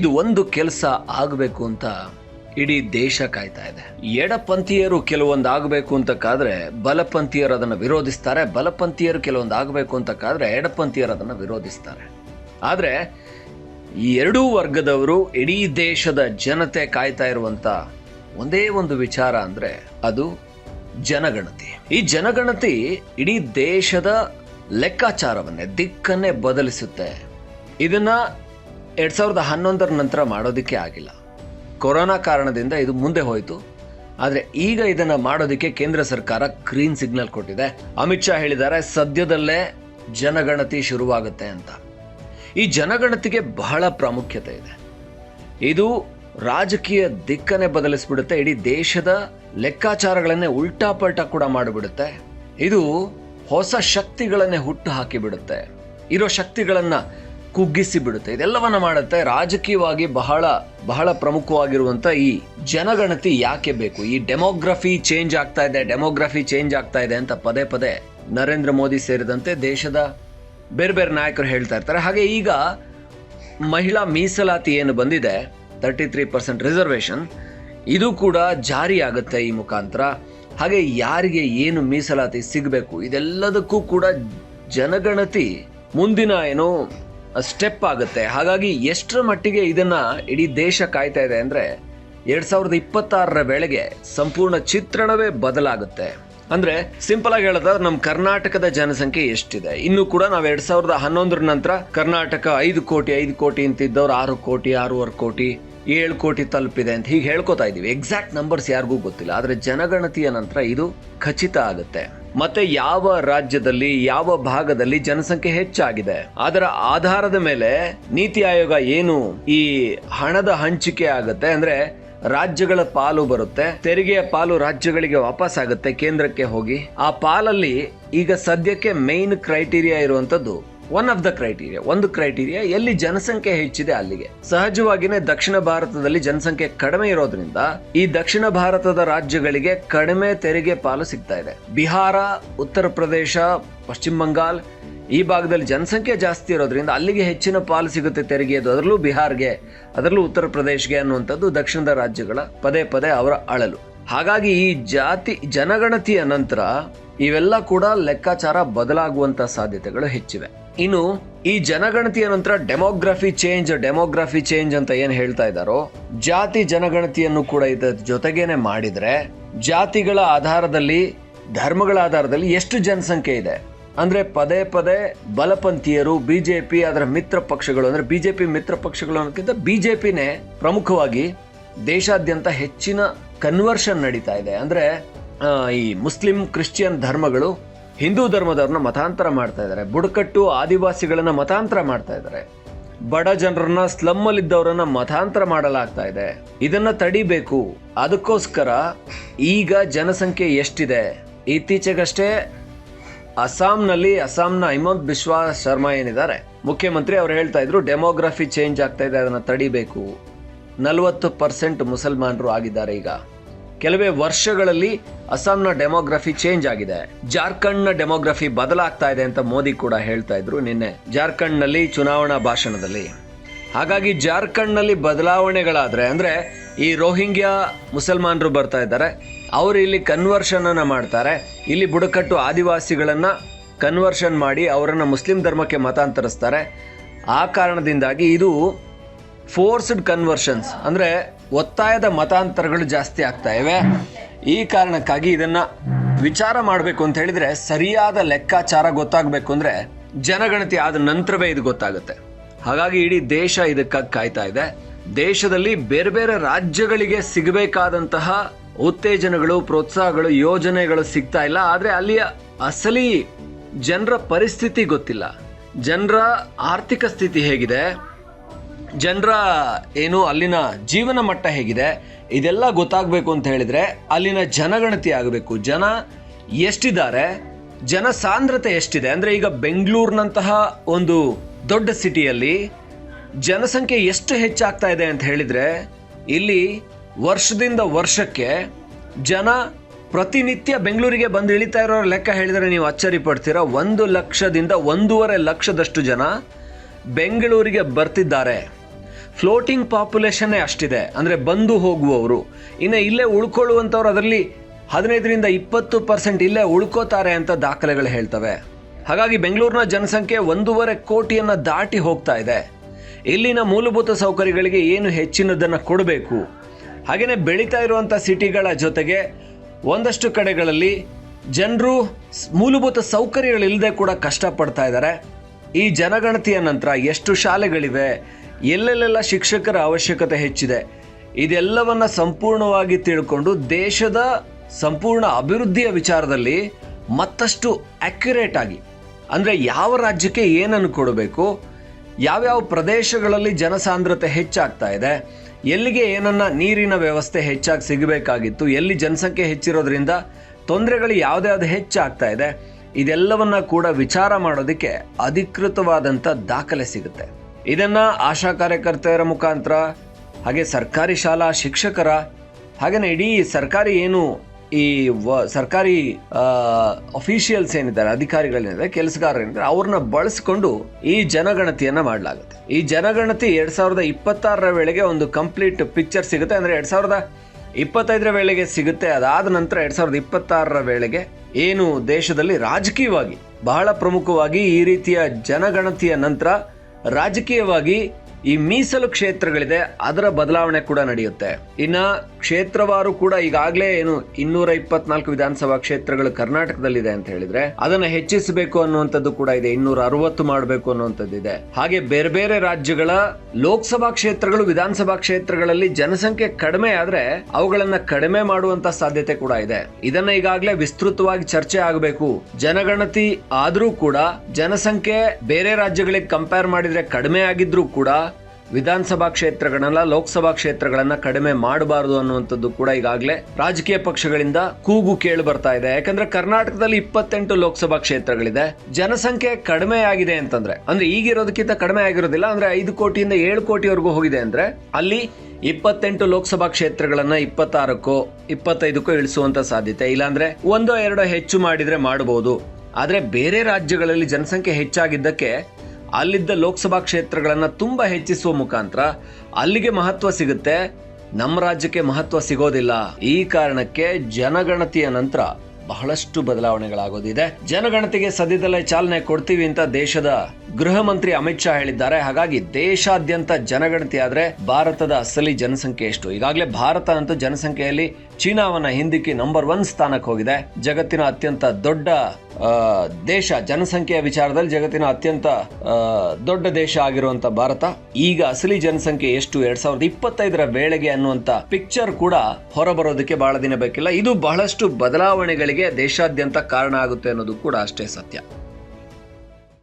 ಇದು ಒಂದು ಕೆಲಸ ಆಗಬೇಕು ಅಂತ ಇಡೀ ದೇಶ ಕಾಯ್ತಾ ಇದೆ. ಎಡಪಂಥೀಯರು ಕೆಲವೊಂದು ಆಗಬೇಕು ಅಂತ ಕಾದ್ರೆ ಬಲಪಂಥೀಯರು ಅದನ್ನು ವಿರೋಧಿಸ್ತಾರೆ, ಬಲಪಂಥೀಯರು ಕೆಲವೊಂದು ಆಗಬೇಕು ಅಂತ ಕಾದ್ರೆ ಎಡಪಂಥೀಯರು ಅದನ್ನು ವಿರೋಧಿಸ್ತಾರೆ. ಆದರೆ ಈ ಎರಡೂ ವರ್ಗದವರು ಇಡೀ ದೇಶದ ಜನತೆ ಕಾಯ್ತಾ ಇರುವಂತ ಒಂದೇ ಒಂದು ವಿಚಾರ ಅಂದ್ರೆ ಅದು ಜನಗಣತಿ. ಈ ಜನಗಣತಿ ಇಡೀ ದೇಶದ ಲೆಕ್ಕಾಚಾರವನ್ನೇ ದಿಕ್ಕನ್ನೇ ಬದಲಿಸುತ್ತೆ. ಇದನ್ನ ಎರಡ್ ಸಾವಿರದ ಹನ್ನೊಂದರ ನಂತರ ಮಾಡೋದಕ್ಕೆ ಆಗಿಲ್ಲ. ಕೊರೋನಾ ಕಾರಣದಿಂದ ಇದು ಮುಂದೆ ಹೋಯಿತು. ಆದರೆ ಈಗ ಇದನ್ನ ಮಾಡೋದಕ್ಕೆ ಕೇಂದ್ರ ಸರ್ಕಾರ ಗ್ರೀನ್ ಸಿಗ್ನಲ್ ಕೊಟ್ಟಿದೆ. ಅಮಿತ್ ಶಾ ಹೇಳಿದ್ದಾರೆ, ಸದ್ಯದಲ್ಲೇ ಜನಗಣತಿ ಶುರುವಾಗುತ್ತೆ ಅಂತ. ಈ ಜನಗಣತಿಗೆ ಬಹಳ ಪ್ರಾಮುಖ್ಯತೆ ಇದೆ. ಇದು ರಾಜಕೀಯ ದಿಕ್ಕನ್ನೇ ಬದಲಿಸ್ಬಿಡುತ್ತೆ, ಇಡೀ ದೇಶದ ಲೆಕ್ಕಾಚಾರಗಳನ್ನೇ ಉಲ್ಟಾ ಪಲ್ಟಾ ಕೂಡ ಮಾಡಿಬಿಡುತ್ತೆ. ಇದು ಹೊಸ ಶಕ್ತಿಗಳನ್ನೇ ಹುಟ್ಟು ಹಾಕಿಬಿಡುತ್ತೆ. ಇರೋ ಶಕ್ತಿಗಳನ್ನ ಕುಗ್ಗಿಸಿ ಬಿಡುತ್ತೆ ಇದೆಲ್ಲವನ್ನ ಮಾಡುತ್ತೆ. ರಾಜಕೀಯವಾಗಿ ಬಹಳ ಬಹಳ ಪ್ರಮುಖವಾಗಿರುವಂತ ಈ ಜನಗಣತಿ ಯಾಕೆ ಬೇಕು? ಈ ಡೆಮೋಗ್ರಫಿ ಚೇಂಜ್ ಆಗ್ತಾ ಇದೆ, ಡೆಮೋಗ್ರಫಿ ಚೇಂಜ್ ಆಗ್ತಾ ಇದೆ ಅಂತ ಪದೇ ಪದೇ ನರೇಂದ್ರ ಮೋದಿ ಸೇರಿದಂತೆ ದೇಶದ ಬೇರೆ ಬೇರೆ ನಾಯಕರು ಹೇಳ್ತಾ ಇರ್ತಾರೆ. ಹಾಗೆ ಈಗ ಮಹಿಳಾ ಮೀಸಲಾತಿ ಏನು ಬಂದಿದೆ ತರ್ಟಿ ತ್ರೀ ಪರ್ಸೆಂಟ್ ರಿಸರ್ವೇಶನ್ ಇದು ಕೂಡ ಜಾರಿ ಆಗುತ್ತೆ ಈ ಮುಖಾಂತರ. ಹಾಗೆ ಯಾರಿಗೆ ಏನು ಮೀಸಲಾತಿ ಸಿಗಬೇಕು? ಇದೆಲ್ಲದಕ್ಕೂ ಕೂಡ ಜನಗಣತಿ ಮುಂದಿನ ಏನು ಸ್ಟೆಪ್ ಆಗುತ್ತೆ. ಹಾಗಾಗಿ ಎಷ್ಟರ ಮಟ್ಟಿಗೆ ಇದನ್ನ ಇಡೀ ದೇಶ ಕಾಯ್ತಾ ಇದೆ ಅಂದ್ರೆ ಎರಡ್ ಸಾವಿರದ ಇಪ್ಪತ್ತಾರರ ವೇಳೆಗೆ ಸಂಪೂರ್ಣ ಚಿತ್ರಣವೇ ಬದಲಾಗುತ್ತೆ. ಅಂದ್ರೆ ಸಿಂಪಲ್ ಆಗಿ ಹೇಳೋದಾದ್ರೆ ನಮ್ಮ ಕರ್ನಾಟಕದ ಜನಸಂಖ್ಯೆ ಎಷ್ಟಿದೆ. ಇನ್ನು ಕೂಡ ನಾವು ಎರಡ್ ಸಾವಿರದ ಹನ್ನೊಂದರ ನಂತರ ಕರ್ನಾಟಕ ಐದು ಕೋಟಿ ಐದು ಕೋಟಿ ಅಂತಿದ್ದವ್ರು ಆರು ಕೋಟಿ, ಆರೂವರೆ ಕೋಟಿ ಏಳು ಕೋಟಿ ತಲುಪಿದೆ ಅಂತ ಹೀಗೆ ಹೇಳ್ಕೊತಾ ಇದೀವಿ ಎಕ್ಸಾಕ್ಟ್ ನಂಬರ್ಸ್ ಯಾರಿಗೂ ಗೊತ್ತಿಲ್ಲ. ಆದ್ರೆ ಜನಗಣತಿಯ ನಂತರ ಇದು ಖಚಿತ ಆಗುತ್ತೆ. ಮತ್ತೆ ಯಾವ ರಾಜ್ಯದಲ್ಲಿ, ಯಾವ ಭಾಗದಲ್ಲಿ ಜನಸಂಖ್ಯೆ ಹೆಚ್ಚಾಗಿದೆ? ಅದರ ಆಧಾರದ ಮೇಲೆ ನೀತಿ ಆಯೋಗ ಏನು ಈ ಹಣದ ಹಂಚಿಕೆ ಆಗುತ್ತೆ? ಅಂದ್ರೆ ರಾಜ್ಯಗಳ ಪಾಲು ಬರುತ್ತೆ. ತೆರಿಗೆಯ ಪಾಲು ರಾಜ್ಯಗಳಿಗೆ ವಾಪಸ್ ಆಗುತ್ತೆ. ಕೇಂದ್ರಕ್ಕೆ ಹೋಗಿ. ಆ ಪಾಲಲ್ಲಿ ಈಗ ಸದ್ಯಕ್ಕೆ ಮೇನ್ ಕ್ರೈಟೀರಿಯಾ ಇರುವಂತದ್ದು ಒನ್ ಆಫ್ ದ ಕ್ರೈಟೀರಿಯಾ ಒಂದು ಕ್ರೈಟೀರಿಯಾ ಎಲ್ಲಿ ಜನಸಂಖ್ಯೆ ಹೆಚ್ಚಿದೆ ಅಲ್ಲಿಗೆ. ಸಹಜವಾಗಿನೇ ದಕ್ಷಿಣ ಭಾರತದಲ್ಲಿ ಜನಸಂಖ್ಯೆ ಕಡಿಮೆ ಇರೋದ್ರಿಂದ ಈ ದಕ್ಷಿಣ ಭಾರತದ ರಾಜ್ಯಗಳಿಗೆ ಕಡಿಮೆ ತೆರಿಗೆ ಪಾಲು ಸಿಗ್ತಾ ಇದೆ. ಬಿಹಾರ, ಉತ್ತರ ಪ್ರದೇಶ, ಪಶ್ಚಿಮ ಬಂಗಾಲ್ ಈ ಭಾಗದಲ್ಲಿ ಜನಸಂಖ್ಯೆ ಜಾಸ್ತಿ ಇರೋದ್ರಿಂದ ಅಲ್ಲಿಗೆ ಹೆಚ್ಚಿನ ಪಾಲು ಸಿಗುತ್ತೆ ತೆರಿಗೆಯದು ಅದರಲ್ಲೂ ಬಿಹಾರ್ಗೆ, ಅದರಲ್ಲೂ ಉತ್ತರ ಪ್ರದೇಶ್ಗೆ ಅನ್ನುವಂಥದ್ದು ದಕ್ಷಿಣದ ರಾಜ್ಯಗಳ ಪದೇ ಪದೇ ಅವರ ಅಳಲು. ಹಾಗಾಗಿ ಈ ಜಾತಿ ಜನಗಣತಿಯ ನಂತರ ಇವೆಲ್ಲ ಕೂಡ ಲೆಕ್ಕಾಚಾರ ಬದಲಾಗುವಂತ ಸಾಧ್ಯತೆಗಳು ಹೆಚ್ಚಿವೆ. ಇನ್ನು ಈ ಜನಗಣತಿಯ ನಂತರ ಡೆಮೋಗ್ರಫಿ ಚೇಂಜ್ ಡೆಮೋಗ್ರಫಿ ಚೇಂಜ್ ಅಂತ ಏನ್ ಹೇಳ್ತಾ ಇದ್ದಾರೋ, ಜಾತಿ ಜನಗಣತಿಯನ್ನು ಕೂಡ ಇದರ ಜೊತೆಗೇನೆ ಮಾಡಿದ್ರೆ ಜಾತಿಗಳ ಆಧಾರದಲ್ಲಿ, ಧರ್ಮಗಳ ಆಧಾರದಲ್ಲಿ ಎಷ್ಟು ಜನಸಂಖ್ಯೆ ಇದೆ? ಅಂದ್ರೆ ಪದೇ ಪದೇ ಬಲಪಂಥೀಯರು, ಬಿಜೆಪಿ, ಅದರ ಮಿತ್ರ ಪಕ್ಷಗಳು, ಅಂದ್ರೆ ಬಿಜೆಪಿ ಮಿತ್ರ ಪಕ್ಷಗಳು ಅನ್ನೋದಕ್ಕಿಂತ ಬಿಜೆಪಿನೇ ಪ್ರಮುಖವಾಗಿ ದೇಶಾದ್ಯಂತ ಹೆಚ್ಚಿನ ಕನ್ವರ್ಷನ್ ನಡೀತಾ ಇದೆ. ಅಂದ್ರೆ ಈ ಮುಸ್ಲಿಂ, ಕ್ರಿಶ್ಚಿಯನ್ ಧರ್ಮಗಳು ಹಿಂದೂ ಧರ್ಮದವ್ರನ್ನ ಮತಾಂತರ ಮಾಡ್ತಾ ಇದ್ದಾರೆ. ಬುಡಕಟ್ಟು ಆದಿವಾಸಿಗಳನ್ನ ಮತಾಂತರ ಮಾಡ್ತಾ ಇದ್ದಾರೆ. ಬಡ ಜನರನ್ನ ಸ್ಲಮ್ ಅಲ್ಲಿದ್ದವರನ್ನ ಮತಾಂತರ ಮಾಡಲಾಗ್ತಾ ಇದೆ. ಇದನ್ನ ತಡಿಬೇಕು. ಅದಕ್ಕೋಸ್ಕರ ಈಗ ಜನಸಂಖ್ಯೆ ಎಷ್ಟಿದೆ? ಇತ್ತೀಚೆಗಷ್ಟೇ ಅಸ್ಸಾಂನಲ್ಲಿ, ಅಸ್ಸಾಂನ ಹಿಮಂತ್ ಬಿಶ್ವಾ ಶರ್ಮಾ ಏನಿದ್ದಾರೆ? ಮುಖ್ಯಮಂತ್ರಿ ಅವ್ರು ಹೇಳ್ತಾ ಇದ್ರು ಡೆಮೋಗ್ರಫಿ ಚೇಂಜ್ ಆಗ್ತಾ ಇದೆ, ಅದನ್ನ ತಡಿಬೇಕು. ನಲವತ್ತು ಪರ್ಸೆಂಟ್ ಮುಸಲ್ಮಾನರು ಆಗಿದ್ದಾರೆ ಈಗ. ಕೆಲವೇ ವರ್ಷಗಳಲ್ಲಿ ಅಸ್ಸಾಂನ ಡೆಮೋಗ್ರಫಿ ಚೇಂಜ್ ಆಗಿದೆ. ಜಾರ್ಖಂಡ್ನ ಡೆಮೋಗ್ರಫಿ ಬದಲಾಗ್ತಾ ಇದೆ ಅಂತ ಮೋದಿ ಕೂಡ ಹೇಳ್ತಾ ಇದ್ರು ನಿನ್ನೆ ಜಾರ್ಖಂಡ್ನಲ್ಲಿ ಚುನಾವಣಾ ಭಾಷಣದಲ್ಲಿ. ಹಾಗಾಗಿ ಜಾರ್ಖಂಡ್ನಲ್ಲಿ ಬದಲಾವಣೆಗಳಾದ್ರೆ ಅಂದ್ರೆ ಈ ರೋಹಿಂಗ್ಯಾ ಮುಸಲ್ಮಾನರು ಬರ್ತಾ ಇದ್ದಾರೆ. ಅವರು ಇಲ್ಲಿ ಕನ್ವರ್ಷನ್ ಅನ್ನ ಮಾಡ್ತಾರೆ. ಇಲ್ಲಿ ಬುಡಕಟ್ಟು ಆದಿವಾಸಿಗಳನ್ನ ಕನ್ವರ್ಷನ್ ಮಾಡಿ ಅವರನ್ನು ಮುಸ್ಲಿಂ ಧರ್ಮಕ್ಕೆ ಮತಾಂತರಿಸ್ತಾರೆ. ಆ ಕಾರಣದಿಂದಾಗಿ ಇದು ಫೋರ್ಸ್ಡ್ ಕನ್ವರ್ಷನ್ಸ್ ಅಂದರೆ ಒತ್ತಾಯದ ಮತಾಂತರಗಳು ಜಾಸ್ತಿ ಆಗ್ತಾ ಇವೆ. ಈ ಕಾರಣಕ್ಕಾಗಿ ಇದನ್ನು ವಿಚಾರ ಮಾಡಬೇಕು ಅಂತ ಹೇಳಿದರೆ ಸರಿಯಾದ ಲೆಕ್ಕಾಚಾರ ಗೊತ್ತಾಗಬೇಕು ಅಂದರೆ ಜನಗಣತಿ ಆದ ನಂತರವೇ ಇದು ಗೊತ್ತಾಗುತ್ತೆ. ಹಾಗಾಗಿ ಇಡೀ ದೇಶ ಇದಕ್ಕಾಗಿ ಕಾಯ್ತಾ ಇದೆ. ದೇಶದಲ್ಲಿ ಬೇರೆ ಬೇರೆ ರಾಜ್ಯಗಳಿಗೆ ಸಿಗಬೇಕಾದಂತಹ ಉತ್ತೇಜನಗಳು, ಪ್ರೋತ್ಸಾಹಗಳು, ಯೋಜನೆಗಳು ಸಿಗ್ತಾ ಇಲ್ಲ. ಆದರೆ ಅಲ್ಲಿಯ ಅಸಲಿ ಜನರ ಪರಿಸ್ಥಿತಿ ಗೊತ್ತಿಲ್ಲ. ಜನರ ಆರ್ಥಿಕ ಸ್ಥಿತಿ ಹೇಗಿದೆ? ಜನರ ಏನು ಅಲ್ಲಿನ ಜೀವನ ಮಟ್ಟ ಹೇಗಿದೆ, ಇದೆಲ್ಲ ಗೊತ್ತಾಗಬೇಕು ಅಂತ ಹೇಳಿದರೆ ಅಲ್ಲಿನ ಜನಗಣತಿ ಆಗಬೇಕು. ಜನ ಎಷ್ಟಿದ್ದಾರೆ, ಜನ ಸಾಂದ್ರತೆ ಎಷ್ಟಿದೆ? ಅಂದರೆ ಈಗ ಬೆಂಗಳೂರಿನಂತಹ ಒಂದು ದೊಡ್ಡ ಸಿಟಿಯಲ್ಲಿ ಜನಸಂಖ್ಯೆ ಎಷ್ಟು ಹೆಚ್ಚಾಗ್ತಾ ಇದೆ ಅಂತ ಹೇಳಿದರೆ, ಇಲ್ಲಿ ವರ್ಷದಿಂದ ವರ್ಷಕ್ಕೆ ಜನ ಪ್ರತಿನಿತ್ಯ ಬೆಂಗಳೂರಿಗೆ ಬಂದು ಇಳಿತಾ ಇರೋ ಲೆಕ್ಕ ಹೇಳಿದರೆ ನೀವು ಅಚ್ಚರಿ ಪಡ್ತೀರಾ ಒಂದು ಲಕ್ಷದಿಂದ ಒಂದೂವರೆ ಲಕ್ಷದಷ್ಟು ಜನ ಬೆಂಗಳೂರಿಗೆ ಬರ್ತಿದ್ದಾರೆ. ಫ್ಲೋಟಿಂಗ್ ಪಾಪ್ಯುಲೇಷನ್ನೇ ಅಷ್ಟಿದೆ. ಅಂದರೆ ಬಂದು ಹೋಗುವವರು. ಇನ್ನು ಇಲ್ಲೇ ಉಳ್ಕೊಳ್ಳುವಂಥವ್ರು ಅದರಲ್ಲಿ ಹದಿನೈದರಿಂದ ಇಪ್ಪತ್ತು ಪರ್ಸೆಂಟ್ ಇಲ್ಲೇ ಉಳ್ಕೋತಾರೆ ಅಂತ ದಾಖಲೆಗಳು ಹೇಳ್ತವೆ. ಹಾಗಾಗಿ ಬೆಂಗಳೂರಿನ ಜನಸಂಖ್ಯೆ ಒಂದೂವರೆ ಕೋಟಿಯನ್ನು ದಾಟಿ ಹೋಗ್ತಾ ಇದೆ. ಇಲ್ಲಿನ ಮೂಲಭೂತ ಸೌಕರ್ಯಗಳಿಗೆ ಏನು ಹೆಚ್ಚಿನದನ್ನು ಕೊಡಬೇಕು? ಹಾಗೆಯೇ ಬೆಳೀತಾ ಇರುವಂಥ ಸಿಟಿಗಳ ಜೊತೆಗೆ ಒಂದಷ್ಟು ಕಡೆಗಳಲ್ಲಿ ಜನರು ಮೂಲಭೂತ ಸೌಕರ್ಯಗಳಿಲ್ಲದೆ ಕೂಡ ಕಷ್ಟಪಡ್ತಾ ಇದ್ದಾರೆ. ಈ ಜನಗಣತಿಯ ನಂತರ ಎಷ್ಟು ಶಾಲೆಗಳಿವೆ? ಎಲ್ಲೆಲ್ಲೆಲ್ಲ ಶಿಕ್ಷಕರ ಅವಶ್ಯಕತೆ ಹೆಚ್ಚಿದೆ. ಇದೆಲ್ಲವನ್ನ ಸಂಪೂರ್ಣವಾಗಿ ತಿಳ್ಕೊಂಡು ದೇಶದ ಸಂಪೂರ್ಣ ಅಭಿವೃದ್ಧಿಯ ವಿಚಾರದಲ್ಲಿ ಮತ್ತಷ್ಟು ಅಕ್ಯುರೇಟ್ ಆಗಿ, ಅಂದರೆ ಯಾವ ರಾಜ್ಯಕ್ಕೆ ಏನನ್ನು ಕೊಡಬೇಕು, ಯಾವ್ಯಾವ ಪ್ರದೇಶಗಳಲ್ಲಿ ಜನಸಾಂದ್ರತೆ ಹೆಚ್ಚಾಗ್ತಾ ಇದೆ, ಎಲ್ಲಿಗೆ ಏನನ್ನ ನೀರಿನ ವ್ಯವಸ್ಥೆ ಹೆಚ್ಚಾಗಿ ಸಿಗಬೇಕಾಗಿತ್ತು, ಎಲ್ಲಿ ಜನಸಂಖ್ಯೆ ಹೆಚ್ಚಿರೋದ್ರಿಂದ ತೊಂದರೆಗಳು ಯಾವುದ್ಯಾವ್ದು ಹೆಚ್ಚಾಗ್ತಾ ಇದೆ, ಇದೆಲ್ಲವನ್ನ ಕೂಡ ವಿಚಾರ ಮಾಡೋದಕ್ಕೆ ಅಧಿಕೃತವಾದಂಥ ದಾಖಲೆ ಸಿಗುತ್ತೆ. ಇದನ್ನ ಆಶಾ ಕಾರ್ಯಕರ್ತೆಯರ ಮುಖಾಂತರ, ಹಾಗೆ ಸರ್ಕಾರಿ ಶಾಲಾ ಶಿಕ್ಷಕರ ಹಾಗೆಯೇ ಇಡೀ ಸರ್ಕಾರಿ ಏನು ಈ ವ, ಸರ್ಕಾರಿ ಅಫಿಷಿಯಲ್ಸ್ ಏನಿದ್ದಾರೆ, ಅಧಿಕಾರಿಗಳೇನಿದ್ದಾರೆ ಕೆಲಸಗಾರರೇನಿದ್ದಾರೆ ಅವ್ರನ್ನ ಬಳಸಿಕೊಂಡು ಈ ಜನಗಣತಿಯನ್ನ ಮಾಡಲಾಗುತ್ತೆ. ಈ ಜನಗಣತಿ ಎರಡು ಸಾವಿರದ ಇಪ್ಪತ್ತಾರರ ವೇಳೆಗೆ ಒಂದು ಕಂಪ್ಲೀಟ್ ಪಿಕ್ಚರ್ ಸಿಗುತ್ತೆ. ಅಂದ್ರೆ ಎರಡು ಸಾವಿರದ ಇಪ್ಪತ್ತೈದರ ವೇಳೆಗೆ ಸಿಗುತ್ತೆ. ಅದಾದ ನಂತರ ಎರಡು ಸಾವಿರದ ಇಪ್ಪತ್ತಾರರ ವೇಳೆಗೆ ಏನು ದೇಶದಲ್ಲಿ ರಾಜಕೀಯವಾಗಿ ಬಹಳ ಪ್ರಮುಖವಾಗಿ ಈ ರೀತಿಯ ಜನಗಣತಿಯ ನಂತರ ರಾಜಕೀಯವಾಗಿ ಈ ಮೀಸಲು ಕ್ಷೇತ್ರಗಳಿದೆ, ಅದರ ಬದಲಾವಣೆ ಕೂಡ ನಡೆಯುತ್ತೆ. ಇನ್ನ ಕ್ಷೇತ್ರವಾರು ಕೂಡ ಈಗಾಗಲೇ ಏನು ಇನ್ನೂರ ಇಪ್ಪತ್ನಾಲ್ಕು ವಿಧಾನಸಭಾ ಕ್ಷೇತ್ರಗಳು ಕರ್ನಾಟಕದಲ್ಲಿದೆ ಅಂತ ಹೇಳಿದ್ರೆ, ಅದನ್ನ ಹೆಚ್ಚಿಸಬೇಕು ಅನ್ನುವಂಥದ್ದು ಕೂಡ ಇದೆ, ಇನ್ನೂರ ಅರವತ್ತು ಮಾಡಬೇಕು ಅನ್ನುವಂಥದ್ದು ಇದೆ ಹಾಗೆ ಬೇರೆ ಬೇರೆ ರಾಜ್ಯಗಳ ಲೋಕಸಭಾ ಕ್ಷೇತ್ರಗಳು, ವಿಧಾನಸಭಾ ಕ್ಷೇತ್ರಗಳಲ್ಲಿ ಜನಸಂಖ್ಯೆ ಕಡಿಮೆ ಆದ್ರೆ ಅವುಗಳನ್ನ ಕಡಿಮೆ ಮಾಡುವಂತ ಸಾಧ್ಯತೆ ಕೂಡ ಇದೆ. ಇದನ್ನ ಈಗಾಗಲೇ ವಿಸ್ತೃತವಾಗಿ ಚರ್ಚೆ ಆಗಬೇಕು. ಜನಗಣತಿ ಆದ್ರೂ ಕೂಡ, ಜನಸಂಖ್ಯೆ ಬೇರೆ ರಾಜ್ಯಗಳಿಗೆ ಕಂಪೇರ್ ಮಾಡಿದ್ರೆ ಕಡಿಮೆ ಆಗಿದ್ರೂ ಕೂಡ ವಿಧಾನಸಭಾ ಕ್ಷೇತ್ರಗಳನ್ನ, ಲೋಕಸಭಾ ಕ್ಷೇತ್ರಗಳನ್ನ ಕಡಿಮೆ ಮಾಡಬಾರದು ಅನ್ನುವಂಥದ್ದು ಕೂಡ ಈಗಾಗಲೇ ರಾಜಕೀಯ ಪಕ್ಷಗಳಿಂದ ಕೂಗು ಕೇಳಿ ಬರ್ತಾ ಇದೆ. ಯಾಕಂದ್ರೆ ಕರ್ನಾಟಕದಲ್ಲಿ ಇಪ್ಪತ್ತೆಂಟು ಲೋಕಸಭಾ ಕ್ಷೇತ್ರಗಳಿದೆ. ಜನಸಂಖ್ಯೆ ಕಡಿಮೆ ಆಗಿದೆ ಅಂತಂದ್ರೆ, ಅಂದ್ರೆ ಈಗಿರೋದಕ್ಕಿಂತ ಕಡಿಮೆ ಆಗಿರೋದಿಲ್ಲ, ಅಂದ್ರೆ ಐದು ಕೋಟಿಯಿಂದ ಏಳು ಕೋಟಿವರೆಗೂ ಹೋಗಿದೆ ಅಂದ್ರೆ ಅಲ್ಲಿ ಇಪ್ಪತ್ತೆಂಟು ಲೋಕಸಭಾ ಕ್ಷೇತ್ರಗಳನ್ನ ಇಪ್ಪತ್ತಾರಕ್ಕೂ, ಇಪ್ಪತ್ತೈದಕ್ಕೂ ಇಳಿಸುವಂತ ಸಾಧ್ಯತೆ. ಇಲ್ಲಾಂದ್ರೆ ಒಂದೋ ಎರಡೋ ಹೆಚ್ಚು ಮಾಡಿದ್ರೆ ಮಾಡಬಹುದು ಆದ್ರೆ ಬೇರೆ ರಾಜ್ಯಗಳಲ್ಲಿ ಜನಸಂಖ್ಯೆ ಹೆಚ್ಚಾಗಿದ್ದಕ್ಕೆ ಅಲ್ಲಿದ್ದ ಲೋಕಸಭಾ ಕ್ಷೇತ್ರಗಳನ್ನು ತುಂಬಾ ಹೆಚ್ಚಿಸುವ ಮುಖಾಂತರ ಅಲ್ಲಿಗೆ ಮಹತ್ವ ಸಿಗುತ್ತೆ, ನಮ್ಮ ರಾಜ್ಯಕ್ಕೆ ಮಹತ್ವ ಸಿಗೋದಿಲ್ಲ. ಈ ಕಾರಣಕ್ಕೆ ಜನಗಣತಿಯ ನಂತರ ಬಹಳಷ್ಟು ಬದಲಾವಣೆಗಳಾಗೋದಿದೆ. ಜನಗಣತಿಗೆ ಸದ್ಯದಲ್ಲೇ ಚಾಲನೆ ಕೊಡ್ತೀವಿ ಅಂತ ದೇಶದ ಗೃಹ ಮಂತ್ರಿ ಅಮಿತ್ ಶಾ ಹೇಳಿದ್ದಾರೆ. ಹಾಗಾಗಿ ದೇಶಾದ್ಯಂತ ಜನಗಣತಿ ಆದ್ರೆ ಭಾರತದ ಅಸಲಿ ಜನಸಂಖ್ಯೆ ಎಷ್ಟು? ಈಗಾಗಲೇ ಭಾರತ ಅಂತೂ ಜನಸಂಖ್ಯೆಯಲ್ಲಿ ಚೀನಾವನ್ನ ಹಿಂದಿಕ್ಕಿ ನಂಬರ್ ಒನ್ ಸ್ಥಾನಕ್ಕೆ ಹೋಗಿದೆ. ಜಗತ್ತಿನ ಅತ್ಯಂತ ದೊಡ್ಡ ದೇಶ, ಜನಸಂಖ್ಯೆಯ ವಿಚಾರದಲ್ಲಿ ಜಗತ್ತಿನ ಅತ್ಯಂತ ದೊಡ್ಡ ದೇಶ ಆಗಿರುವಂತ ಭಾರತ. ಈಗ ಅಸಲಿ ಜನಸಂಖ್ಯೆ ಎಷ್ಟು? ಎರಡ್ ಸಾವಿರದ ಇಪ್ಪತ್ತೈದರ ವೇಳೆಗೆ ಅನ್ನುವಂತ ಪಿಕ್ಚರ್ ಕೂಡ ಹೊರಬರೋದಕ್ಕೆ ಬಹಳ ದಿನ ಬೇಕಿಲ್ಲ. ಇದು ಬಹಳಷ್ಟು ಬದಲಾವಣೆಗಳಿಗೆ ದೇಶಾದ್ಯಂತ ಕಾರಣ ಆಗುತ್ತೆ ಅನ್ನೋದು ಕೂಡ ಅಷ್ಟೇ ಸತ್ಯ.